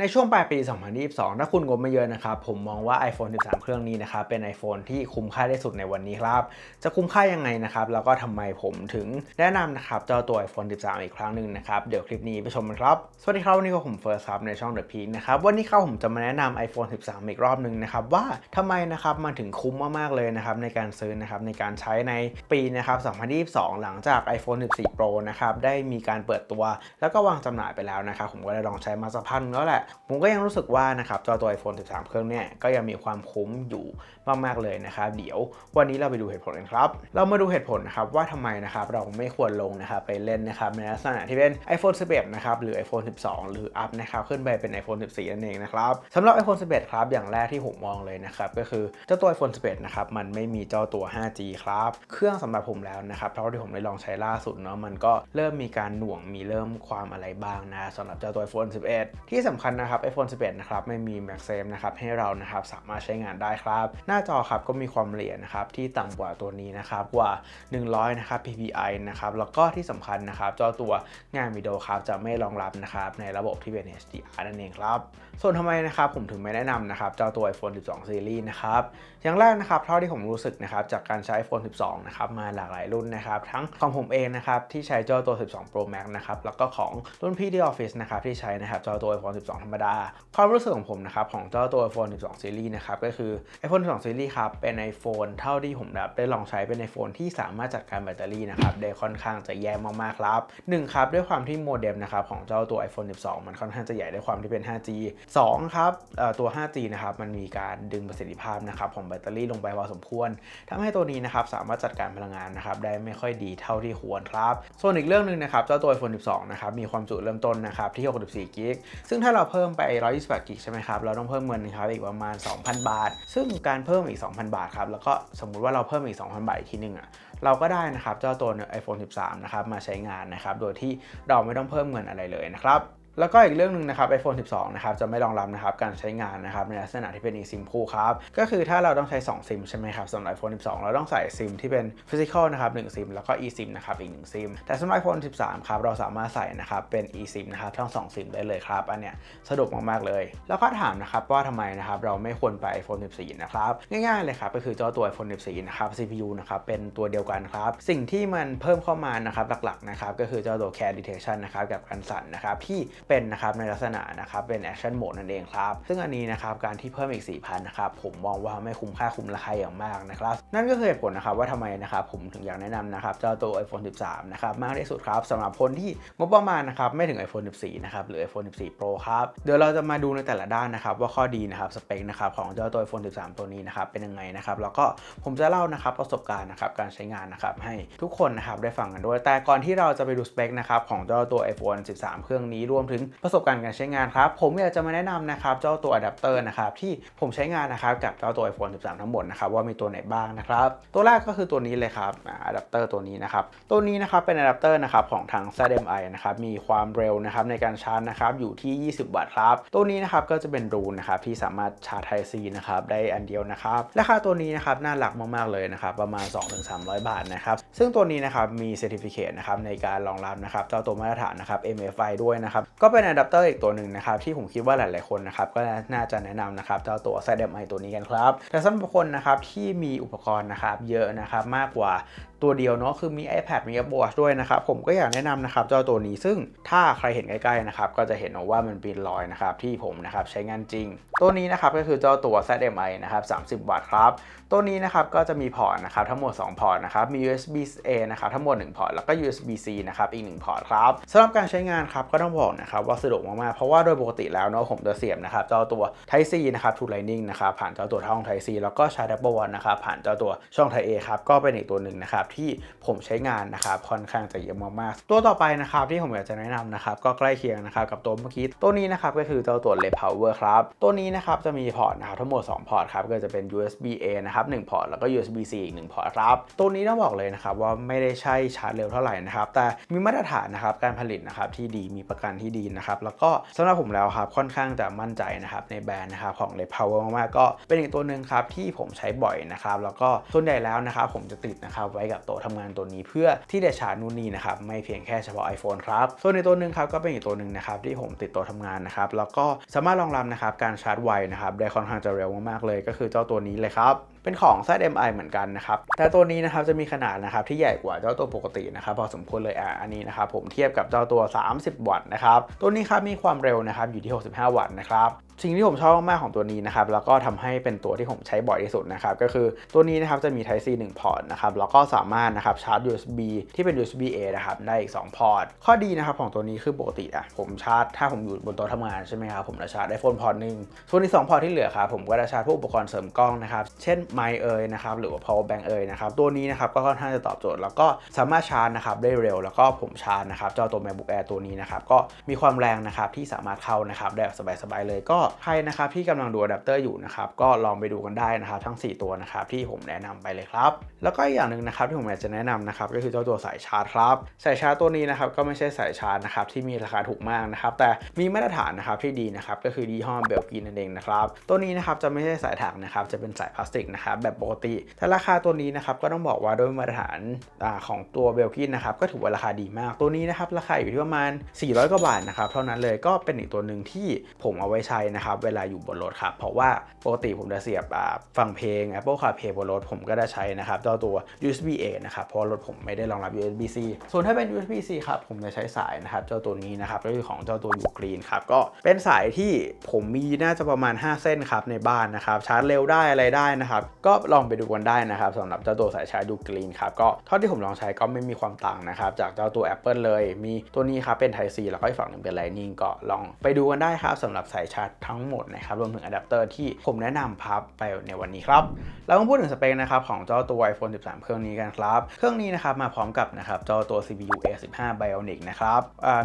ในช่วงปลายปี 2022 ถ้าคุณงบไม่เยอะนะครับ ผมมองว่า iPhone 13 เครื่องนี้นะครับ เป็น iPhone ที่คุ้มค่าที่สุดในวันนี้ครับ จะคุ้มค่ายังไงนะครับ แล้วก็ทำไมผมถึงแนะนำนะครับเจ้าตัว iPhone 13 อีกครั้งหนึ่งนะครับ เดี๋ยวคลิปนี้ไปชมกันครับ สวัสดีครับ วันนี้ก็ผมเฟิร์สครับในช่อง The Peak นะครับ วันนี้ครับผมจะมาแนะนำ iPhone 13 อีกรอบหนึ่งนะครับ ว่าทำไมนะครับมันถึงคุ้มมากๆเลยนะครับในการซื้อนะครับในการใช้ในปีนะครับ 2022 หลังจาก iPhone 14 Pro นะครับได้มีการเปิดตัว แล้วก็วางจำหน่ายไปแล้วนะครับผมก็ได้ลองใช้มาสักพักแล้วแหละผมก็ยังรู้สึกว่านะครับเจ้าตัว iPhone 13 เครื่องเนี่ยก็ยังมีความคุ้มอยู่มากๆเลยนะครับเดี๋ยววันนี้เราไปดูเหตุผลกันครับ เรามาดูเหตุผลนะครับว่าทำไมนะครับเราไม่ควรลงนะครับไปเล่นนะครับในลักษณะที่เป็น iPhone 11นะครับหรือ iPhone 12 หรืออัพนะครับขึ้นไปเป็น iPhone 14 นั่นเองนะครับสำหรับ iPhone 11 ครับอย่างแรกที่ผมมองเลยนะครับก็คือเจ้าตัว iPhone 11 นะครับมันไม่มีเจ้าตัว 5G ครับเครื่องสำหรับผมแล้วนะครับเท่าที่ผมได้ลองใช้ล่าสุดเนาะมันก็เริ่มมีการหน่วงมีเริ่มความอะไรบ้างนะสำหรับเจ้าตัว iPhone 11 ที่สำคัญนะครับ iPhone 11 นะครับไม่มี MagSafe นะครับให้เรานะครับสามารถใช้งานได้ครับ หน้าจอครับก็มีความละเอียดนะครับที่ต่ำกว่าตัวนี้นะครับกว่า 100 นะครับ ppi นะครับแล้วก็ที่สำคัญนะครับจ้าตัวงานวิดีโอครับจะไม่รองรับนะครับในระบบที่เป็น HDR นั่นเองครับ ส่วนทำไมนะครับผมถึงไม่แนะนำนะครับเจ้าตัว iPhone 12 Series นะครับอย่างแรกนะครับเท่าที่ผมรู้สึกนะครับจากการใช้ iPhone 12 นะครับมาหลากหลายรุ่นนะครับทั้งของผมเองนะครับที่ใช้เจ้าตัว 12 Pro Max นะครับแล้วก็ของรุ่นพี่ที่ออฟฟิศนะครับที่ใช้นะครับเจ้าตัว iPhone 12รรมดา ความรู้สึกของผมนะครับของเจ้าตัว iPhone 12 Series นะครับก็คือ iPhone 12 Series ครับเป็น iPhone เท่าที่ผมแบบได้ลองใช้เป็น iPhone ที่สามารถจัดการแบตเตอรี่นะครับได้ค่อนข้างจะแย่มากๆครับหนึ่งครับด้วยความที่โมเด็มนะครับของเจ้าตัว iPhone 12 มันค่อนข้างจะใหญ่ด้วยความที่เป็น 5G 2ครับตัว 5G นะครับมันมีการดึงประสิทธิภาพนะครับของแบตเตอรี่ลงไปพอสมควรทำให้ตัวนี้นะครับสามารถจัดการพลังงานนะครับได้ไม่ค่อยดีเท่าที่ควรครับส่วนอีกเรื่องหนึ่งนะครับเจ้าตัว iPhone 12 นะครับมีความจุเริ่มต้นนะครับที่ 64 กิกซึ่งถ้าเราเพิ่มไป 128 กิกใช่ไหมครับ เราต้องเพิ่มเงินนะครับอีกประมาณ 2,000 บาท ซึ่งการเพิ่มอีก 2,000 บาทครับ แล้วก็สมมุติว่าเราเพิ่มอีก 2,000 บาทอีกทีหนึงอะ เราก็ได้นะครับเจ้าตัว iPhone 13 นะครับมาใช้งานนะครับ โดยที่เราไม่ต้องเพิ่มเงินอะไรเลยนะครับ แล้วก็อีกเรื่องหนึ่งนะครับ iPhone 12 นะครับ จะไม่รองรับนะครับการใช้งานนะครับในลักษณะที่เป็น eSIM คู่ครับ ก็คือถ้าเราต้องใช้ 2 ซิมใช่ไหมครับสำหรับ iPhone 12 เราต้องใส่ซิมที่เป็น Physical นะครับ1ซิมแล้วก็ eSIM นะครับอีก 1 ซิม แต่สำหรับ iPhone 13 ครับ เราสามารถใส่นะครับเป็น eSIM นะครับทั้ง2ซิมได้เลยครับ อันเนี้ยสะดวกมาก ๆ เลย แล้วก็ถามนะครับว่าทำไมนะครับเราไม่ควรไป iPhone 14 นะครับ ง่าย ๆ เลยครับ ก็คือเจ้าตัว iPhone 14 นะครับ CPU นะครับเป็นตัวเดียวกันครับ สิ่งที่มันเพิ่มเข้ามานะครับหลักๆนะครับก็คือเจ้าตัว Care Detection นะครับกับการสั่นนะครับที่เป็นนะครับในลักษณะนะครับเป็น Action Mode นั่นเองครับ ซึ่งอันนี้นะครับการที่เพิ่มอีก 4,000นะครับผมมองว่าไม่คุ้มค่าคุ้มราคาอย่างมากนะครับ นั่นก็คือเหตุผลนะครับว่าทำไมนะครับผมถึงอยากแนะนำนะครับเจ้าตัว iPhone 13 นะครับมากที่สุดครับสำหรับคนที่งบประมาณนะครับไม่ถึง iPhone 14 นะครับหรือ iPhone 14 Pro ครับเดี๋ยวเราจะมาดูในแต่ละด้านนะครับว่าข้อดีนะครับสเปคนะครับของเจ้าตัว iPhone 13 ตัวนี้นะครับเป็นยังไงนะครับแล้วก็ผมจะเล่านะครับประสบการณ์นะครับการใช้งานนะครับให้ทุกคนนะครับได้ฟังกันด้วย แต่ก่อนที่เราจะไปดูสเปคนะครับของเจ้าตัว iPhone 13 เครื่องนี้รวมถึงประสบการณ์การใช้งานครับ ผมอยากจะมาแนะนำนะครับเจ้าตัวอะแดปเตอร์นะครับที่ผมใช้งานนะครับกับเจ้าตัว iPhone 13 ทั้งหมดนะครับว่ามีตัวไหนบ้างนะครับตัวแรกก็คือตัวนี้เลยครับอะแดปเตอร์ตัวนี้นะครับตัวนี้นะครับเป็นอะแดปเตอร์นะครับของทาง ZMI นะครับมีความเร็วนะครับในการชาร์จนะครับอยู่ที่ 20 วัตต์ครับตัวนี้นะครับก็จะเป็นรูนนะครับที่สามารถชาร์จ Type C นะครับได้อันเดียวนะครับราคาตัวนี้นะครับน่ารักมากๆเลยนะครับประมาณ 2-300 บาทนะครับซึ่งตัวนี้นะครับมี Certificate นะครับในการรองรับนะครับเจ้าตัวมาตรฐานนะครับ MFI ด้วยนะครับก็็เป็นอะแดปเตอร์อีกตัวหนึ่งนะครับที่ผมคิดว่าหลาย ๆ คนนะครับก็น่าจะแนะนำนะครับเจ้าตัว ZMI ตัวนี้กันครับแต่สำหรับคนนะครับที่มีอุปกรณ์นะครับเยอะนะครับมากกว่าตัวเดียวเนาะคือมี iPad มี Apple Watch ด้วยนะครับ ผมก็อยากแนะนำนะครับเจ้าตัวนี้ซึ่งถ้าใครเห็นใกล้ๆนะครับก็จะเห็นว่ามันเป็นรอยนะครับที่ผมนะครับใช้งานจริง ตัวนี้นะครับก็คือเจ้าตัว ZMI นะครับ30 วัตต์ครับ ตัวนี้นะครับก็จะมีพอร์ตนะครับทั้งหมด 2 พอร์ตนะครับมี USB A นะครับทั้งหมด 1 พอร์ตแล้วก็ USB C นะครับอีก 1 พอร์ตครับสำหรับการใช้งานครับก็ต้องบอกนะครับว่าสะดวกมากๆเพราะว่าโดยปกติแล้วเนาะผมจะเสียบนะครับเจ้าตัว Type C นะครับ to Lightning นะครับผ่านเจ้าตัวช่อง Type C แล้วก็ชาร์จ Apple Watch นะครับผ่านเจ้าตัวช่อง Type A ครับก็เป็นอีกตัวหนึ่งนะครับที่ผมใช้งานนะครับค่อนข้างจะเยอะมากๆตัวต่อไปนะครับที่ผมอยากจะแนะนำนะครับก็ใกล้เคียงนะครับกับตัวเมื่อกี้ตัวนี้นะครับก็คือเจ้าตัว Red Power ครับตัวนี้นะครับจะมีพอร์ตนะครับทั้งหมด 2 พอร์ตครับก็จะเป็น USB A นะครับ1พอร์ตแล้วก็ USB C อีก1พอร์ตครับตัวนี้ต้องบอกเลยนะครับว่าไม่ได้ใช่ชาร์จเร็วเท่าไหร่นะครับแต่มีมาตรฐานนะครับการผลิตนะครับที่ดีมีประกันที่ดีนะครับแล้วก็สำหรับผมแล้วครับค่อนข้างจะมั่นใจนะครับในแบรนด์นะครับของ Red Power มากๆก็เป็นอีกตัวหนึ่งครับที่ผมใช้บ่อยนะครับแล้วก็ส่วนใหญ่แล้วนะครับผมจะติดนะครับไว้กับจากโต๊ะทำงานตัวนี้เพื่อที่จะชาร์จนู่นนี่นะครับไม่เพียงแค่เฉพาะ iPhone ครับส่วนในตัวหนึ่งครับก็เป็นอีกตัวหนึ่งนะครับที่ผมติดโต๊ะทำงานนะครับแล้วก็สามารถรองรับนะครับการชาร์จไวนะครับได้ค่อนข้างจะเร็วมากๆเลย ก็คือเจ้าตัวนี้เลยครับเป็นของ ZMI เหมือนกันนะครับ แต่ตัวนี้นะครับจะมีขนาดนะครับที่ใหญ่กว่าเจ้าตัวปกตินะครับพอสมควรเลยอะอันนี้นะครับผมเทียบกับเจ้าตัว 30 วัตต์นะครับ ตัวนี้ครับมีความเร็วนะครับอยู่ที่ 65 วัตต์นะครับ สิ่งที่ผมชอบมากๆของตัวนี้นะครับแล้วก็ทำให้เป็นตัวที่ผมใช้บ่อยที่สุดนะครับก็คือตัวนี้นะครับจะมี Type C 1พอร์ตนะครับแล้วก็สามารถนะครับชาร์จ USB ที่เป็น USB A นะครับได้อีก 2 พอร์ต ข้อดีนะครับของตัวนี้คือปกติอะผมชาร์จ ถ้าผมอยู่บนโต๊ะทำงานใช่ไหมครับผมจะชาร์จได้โฟนพอร์ตหนึ่งส่วนอีก2พอร์ตที่เหลือครับผมก็จะชาร์จพวกอุปกรณ์เสริมกล้องนะครับเช่นไมค์เอยนะครับหรือว่า power bank เอยนะครับตัวนี้นะครับก็ค่อนข้างจะตอบโจทย์ แล้วก็สามารถชาร์จนะครับได้เร็ว แล้วก็ผมชาร์จนะครับเจ้าตัว MacBook Air ตัวนี้นะครับก็มีความแรงนะครับที่สามารถเข้านะครับได้สบายๆเลยก็ใครนะครับที่กำลังดูอะแดปเตอร์อยู่นะครับก็ลองไปดูกันได้นะครับทั้ง 4 ตัวนะครับที่ผมแนะนำไปเลยครับ แล้วก็อีกอย่างหนึ่งนะครับที่ผมอยากจะแนะนำนะครับก็คือเจ้าตัวสายชาร์จครับสายชาร์จตัวนี้นะครับก็ไม่ใช่สายชาร์จนะครับที่มีราคาถูกมากนะครับแต่มีมาตรฐานนะครับที่ดีนะครับก็คือยี่ห้อเบลกินนั่นเองนะครับตัวนี้นะครับจะไม่ใช่สายถักนะครับจะเป็นสายพลาสติกนะครับแบบปกติแต่ราคาตัวนี้นะครับก็ต้องบอกว่าด้วยมาตรฐานของตัวเบลกินนะครับก็ถือว่าราคาดีมากตัวนี้นะครับราคาอยู่ที่ประมาณ 400กว่าบาทนะครับเท่านั้นเลยก็เป็นอีกตัวหนึ่งที่ผมเอาไว้ใช้นะครับเวลาอยู่บนรถครับเพราะว่าปกติผมจะเสียบอ่าฟังเพลง Apple CarPlay บนรถผมก็ได้ใช้นะครับเจ้าตัว USB A นะครับเพราะรถผมไม่ได้รองรับ USB C ส่วนถ้าเป็น USB C ครับผมจะใช้สายนะครับเจ้าตัวนี้นะครับก็คือของเจ้าตัว U Green ครับก็เป็นสายที่ผมมีน่าจะประมาณ 5 เส้นครับในบ้านนะครับชาร์จเร็วได้อะไรได้นะครับก็ลองไปดูกันได้นะครับสำหรับเจ้าตัวสายชาร์จ U Green ครับก็เท่าที่ผมลองใช้ก็ไม่มีความต่างนะครับจากเจ้าตัว Apple เลย มีตัวนี้ครับเป็น Type C แล้วก็อีกฝั่งหนึ่งเป็น Lightning ก็ลองไปดูกันได้ครับสำหรับสายชาร์จทั้งหมดนะครับ รวมถึงอะแดปเตอร์ที่ผมแนะนำพับไปในวันนี้ครับ เรามาพูดถึงสเปคนะครับของเจ้าตัว iPhone 13 เครื่องนี้กันครับ เครื่องนี้นะครับมาพร้อมกับนะครับเจ้าตัว CPU A15 Bionic นะครับ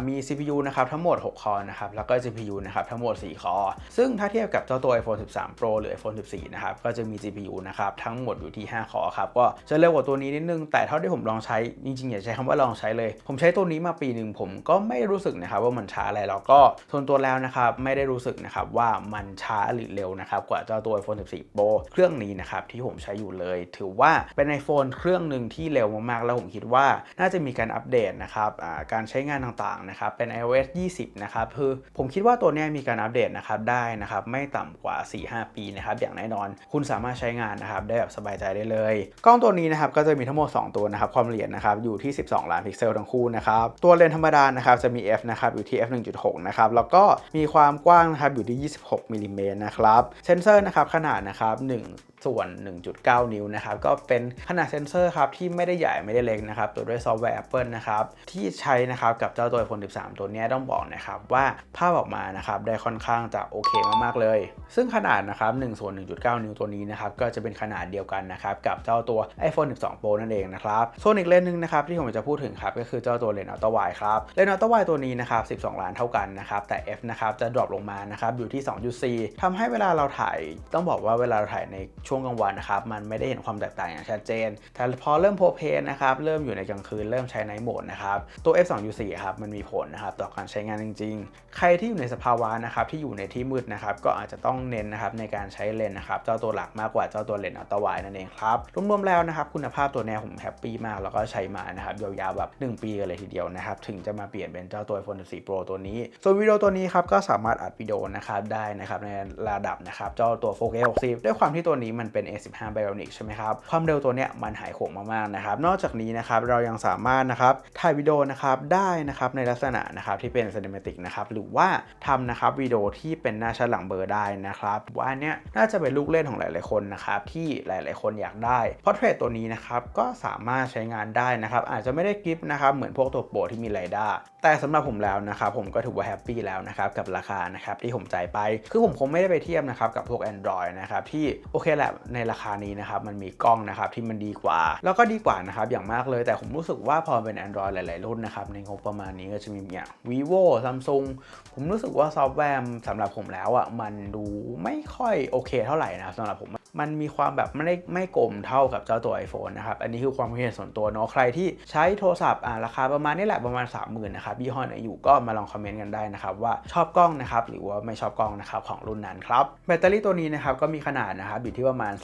มี CPU นะครับทั้งหมด 6 คอร์นะครับ แล้วก็ GPU นะครับทั้งหมด 4 คอร์ซึ่งถ้าเทียบกับเจ้าตัว iPhone 13 Pro หรือ iPhone 14 นะครับ ก็จะมี GPU นะครับทั้งหมดอยู่ที่ 5 คอร์ครับ ก็จะเร็วกว่าตัวนี้นิดนึง แต่เท่าที่ผมลองใช้ จริงๆ อย่าใช้คำว่าลองใช้เลย ผมใช้ตัวนี้มาปีหนึ่งผมก็ไม่รู้สึกนะครับว่ามันช้าอะไร แล้วก็ส่วนตัวแล้วนะครับไม่ได้รู้สึกนะครับว่ามันช้าหรือเร็วนะครับกว่าเจ้าตัว iPhone 14 Pro เครื่องนี้นะครับที่ผมใช้อยู่เลย ถือว่าเป็น iPhone เครื่องหนึ่งที่เร็วมากๆ แล้วผมคิดว่าน่าจะมีการอัปเดตนะครับการใช้งานต่างๆนะครับเป็น iOS 20 นะครับคือผมคิดว่าตัวนี้มีการอัปเดตนะครับได้นะครับไม่ต่ำกว่า 4-5 ปีนะครับอย่างแน่นอน คุณสามารถใช้งานนะครับได้แบบสบายใจได้เลย กล้องตัวนี้นะครับก็จะมีทั้งหมด 2 ตัวนะครับความละเอียดนะครับอยู่ที่ 12 ล้านพิกเซลทั้งคู่นะครับตัวเลนส์ธรรมดานะครับจะมี f นะครับอยู่ที่ f 1.6นะครับแล้วก็มีความกว้างนะครับอยู่ที่26มิลลิเมตรนะครับเซนเซอร์นะครับขนาดนะครับ1ส่วน 1.9 นิ้วนะครับก็เป็นขนาดเซนเซอร์ครับที่ไม่ได้ใหญ่ไม่ได้เล็กนะครับตัวด้วยซอฟต์แวร์ Apple นะครับที่ใช้นะครับกับเจ้าตัว iPhone 13 ตัวนี้ต้องบอกนะครับว่าภาพออกมานะครับได้ค่อนข้างจะโอเคมากๆเลย ซึ่งขนาดนะครับ1ส่วน 1.9 นิ้วตัวนี้นะครับก็จะเป็นขนาดเดียวกันนะครับกับเจ้าตัว iPhone 12 Pro นั่นเองนะครับส่วนอีกเลนส์หนึงนะครับที่ผมจะพูดถึงครับก็คือเจ้าตัวเลนส์อัลตร้าไวครับเลนส์อัลตร้าไวตัวนี้นะครับ12 ล้านเท่ากันนะครับแต่ f นะครับจะดรอปลงมานะครับอยู่ที่ 2.4ทำให้เวลาเราถ่ายต้องบอกว่าเวลาเราถ่ายในช่วงกลางวันนะครับมันไม่ได้เห็นความแตกต่างอย่างชัดเจน แต่พอเริ่มโพเพนนะครับเริ่มอยู่ในกลางคืนเริ่มใช้ไนท์โหมดนะครับตัว f 2.4ครับมันมีผลนะครับต่อการใช้งานจริง ๆ ใครที่อยู่ในสภาวะนะครับที่อยู่ในที่มืดนะครับก็อาจจะต้องเน้นนะครับในการใช้เลนส์นะครับเจ้าตัวหลักมากกว่าเจ้าตัวเลนส์อัลตร้าไวนั่นเองครับรวมๆแล้วนะครับคุณภาพตัวเนี้ยผมแฮปปี้มาก แล้วก็ใช้มานะครับยาวๆแบบ 1 ปีกันเลยทีเดียวนะครับถึงจะมาเปลี่ยนเป็นเจ้าตัว iPhone 14 Pro ตัวนี้ ส่วนวิดีโอตัวนี้ครับก็สามารถอัดวิดีโอนะครับได้นะครับในระดับนะครับเจ้าตัว 4K 60ด้วยความที่ตัวนี้มันเป็น A15 Bionic ใช่ไหมครับความเร็วตัวเนี้ยมันหายโหงมากๆนะครับนอกจากนี้นะครับเรายังสามารถนะครับถ่ายวิดีโอนะครับได้นะครับในลักษณะนะครับที่เป็น Cinematic นะครับหรือว่าทำนะครับวิดีโอที่เป็นหน้าชัดหลังเบอร์ได้นะครับว่านเนี้ยน่าจะเป็นลูกเล่นของหลายๆคนนะครับที่หลายๆ คนอยากได้เพราะเทรดตัวนี้นะครับก็สามารถใช้งานได้นะครับอาจจะไม่ได้กริปนะครับเหมือนพวกตัวโปรที่มีไรด้าแต่สำหรับผมแล้วนะครับผมก็ถือว่าแฮปปี้แล้วนะครับกับราคานะครับที่ผมจ่ายไป คือผมคงไม่ได้ไปเทียบนะครับกับพวก Android นะครับที่โอเคแหละในราคานี้นะครับมันมีกล้องนะครับที่มันดีกว่า แล้วก็ดีกว่านะครับอย่างมากเลยแต่ผมรู้สึกว่าพอเป็น Android หลาย ๆ รุ่นนะครับในงบประมาณนี้ก็จะมีอย่าง vivo Samsung ผมรู้สึกว่าซอฟต์แวร์สำหรับผมแล้วอะมันดูไม่ค่อยโอเคเท่าไหร่นะครับสำหรับผม มันมีความแบบไม่ได้ไม่กลมเท่ากับเจ้าตัว iPhone นะครับ อันนี้คือความเห็นส่วนตัวเนาะ ใครที่ใช้โทรศัพท์อ่าราคาประมาณนี้แหละประมาณ 30,000นะครับยี่ห้อไหนอยู่ก็มาลองคอมเมนต์กันได้นะครับว่าชอบกล้องนะครับหรือว่าไม่ชอบกล้องนะครับของรุ่นนั้นครับแบตเตอรี่ตัวนี้นะครับก็มีขนาดนะครับอยู่ที่ประมาณ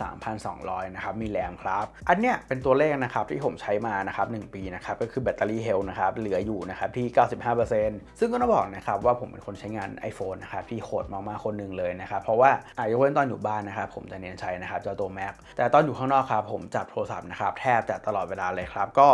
3,200นะครับมีแรมครับอันเนี้ยเป็นตัวเลขนะครับที่ผมใช้มานะครับ1ปีนะครับก็คือแบตเตอรี่เฮลนะครับเหลืออยู่นะครับที่ 95%ซึ่งก็ต้องบอกนะครับว่าผมเป็นคนใช้งาน iPhone นะครับที่โหดมากๆคนหนึ่งเลยนะครับเพราะว่าอะยกเว้นตอนอยู่บ้านนะครับผมจะเน้นใช้นะครับเจ้าตัว Mac แต่ตอนอยู่ข้างนอกครับผมจับโทรศัพท์นะครับแทบจะตลอดเวลาเลยครับ ก็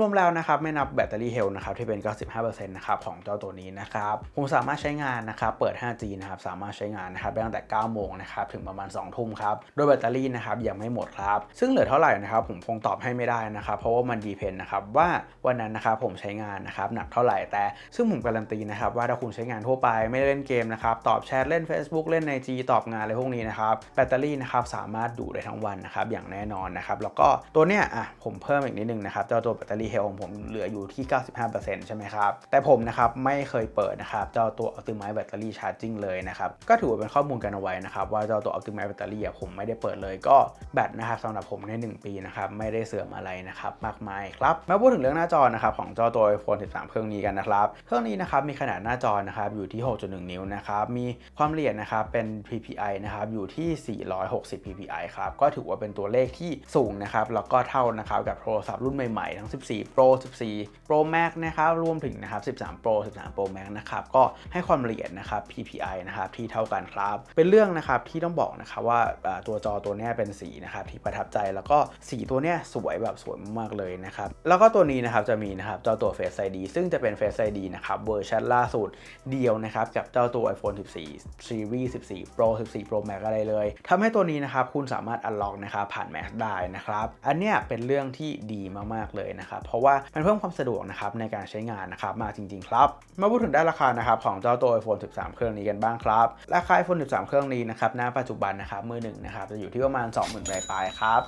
รวมๆแล้วนะครับไม่นับแบตเตอรี่เฮลนะครับที่เป็น 95%นะครับของเจ้าตัวนี้นะครับผมสามารถใช้งานนะครับเปิด 5G นะครับสามารถใช้งานนะครับได้ตั้งแต่ 9 โมงนะครับถึงประมาณ 2 ทุ่มครับโดยแบตเตอรี่นะครับยังไม่หมดครับ ซึ่งเหลือเท่าไหร่นะครับผมคงตอบให้ไม่ได้นะครับเพราะว่ามันดีเพนนะครับว่าวันนั้นนะครับผมใช้งานนะครับหนักเท่าไหร่แต่ซึ่งผมการันตีนะครับว่าถ้าคุณใช้งานทั่วไปไม่ได้เล่นเกมนะครับตอบแชทเล่น Facebook เล่นใน G ตอบงานอะไรพวกนี้นะครับแบตเตอรี่นะครับสาามารถดูได้ทั้งวันนะครับอย่างแน่นอนนะครับแล้วก็ตัวเนี้ยอะผมเพิ่มอีกนิดนึงนะครับเจ้าตัวแบตเตอรี่เฮลของผมเหลืออยู่ที่ 95%ใช่ไหมครับแต่ผมนะครับไม่เคยเปิดนะครับเจ้าตัว Optimize Battery Charging เลยนะครับก็ถือว่าเป็นข้อมูลกันเอาไว้นะครับว่าเจ้าตัว Optimize Battery อ่ผมไม่ได้เปิดเลยก็แบตนะครับสำหรับผมใน 1 ปีนะครับไม่ได้เสื่อมอะไรนะครับมากมายครับมาพูดถึงเรื่องหน้าจอนะครับของเจ้าตัว iPhone 13 เครื่องนี้กันนะครับเครื่องนี้นะครับมีขนาดหน้าจอนะครับอยู่ที่ 6.1 นิ้วนะครับมีความละเอียดนะครับเป็น PPI นะครับอยู่ที่ 460 PPI ครับก็ถือว่าเป็นตัวเลขที่สูงนะครับแล้วก็เท่านะครับกับโทรศัพท์รุ่นใหม่ๆ ทั้ง 14 Pro 14 Pro Max นะครับรวมถึงนะครับ 13 Pro 13 Pro Max นะครับก็ให้ความละเอียดนะครับ PPI นะครับที่เท่ากันครับ เป็นเรื่องนะครับที่ต้องบอกนะครับว่าตัวจอตัวนี้เป็นสีนะครับที่ประทับใจแล้วก็สีตัวนี้สวยแบบสวยมากๆเลยนะครับแล้วก็ตัวนี้นะครับจะมีนะครับเจ้าตัว Face ID ซึ่งจะเป็น Face ID นะครับเวอร์ชันล่าสุดเดียวนะครับกับเจ้าตัว iPhone 14 Series 14 Pro 14 Pro Max อะไรเลยทำให้ตัวนี้นะครับคุณสามารถ unlock นะครับผ่าน Mac ได้นะครับ อันเนี้ยเป็นเรื่องที่ดีมากๆเลยนะครับ เพราะว่ามันเพิ่มความสะดวกนะครับในการใช้งานนะครับมากจริง ๆ ครับ มาพูดถึงด้านราคานะครับของเจ้าตัว iPhone 13 เครื่องนี้กันบ้างครับ ราคา iPhone 13 เครื่องนี้นะครับณปัจจุบันนะครับมือหนึ่งนะครับจะอยู่ที่ประมาณ 20,000ปลายๆครับ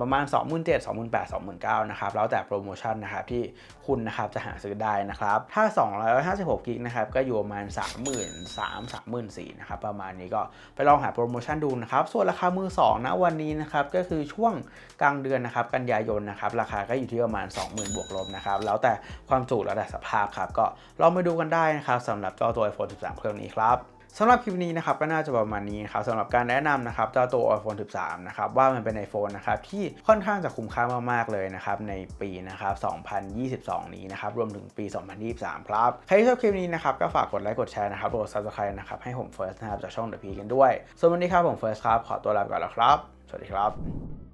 ประมาณ 27,000 28,000 29,000นะครับแล้วแต่โปรโมชั่นนะครับที่คุณนะครับจะหาซื้อได้นะครับถ้า 256กิกนะครับก็อยู่ประมาณ 33,000 34,000นะครับประมาณนี้ก็ไปลองหาโปรโมชั่นดูนะครับส่วนราคามือ2นะวันนี้นะครับก็คือช่วงกลางเดือนนะครับกันยายนนะครับราคาก็อยู่ที่ประมาณ 20,000 บวกลบนะครับแล้วแต่ความจุแล้วแต่สภาพครับก็ลองมาดูกันได้นะครับสำหรับเจ้าตัว iPhone 13 เครื่องนี้ครับ สำหรับคลิปนี้นะครับก็น่าจะประมาณนี้ครับสำหรับการแนะนำนะครับเจ้าตัว iPhone 13 นะครับว่ามันเป็น iPhone นะครับที่ค่อนข้างจะคุ้มค่ามากๆเลยนะครับในปีนะครับ 2022 นี้นะครับรวมถึงปี 2023 ครับ ใครที่ชอบคลิปนี้นะครับก็ฝากกดไลค์กดแชร์นะครับกด subscribe นะครับให้ผมเฟิร์สนะครับจากช่อง The P กันด้วย ส่วนวันนี้ครับผมเฟิร์สครับขอตัวลาไปก่อนแล้วครับ สวัสดีครับ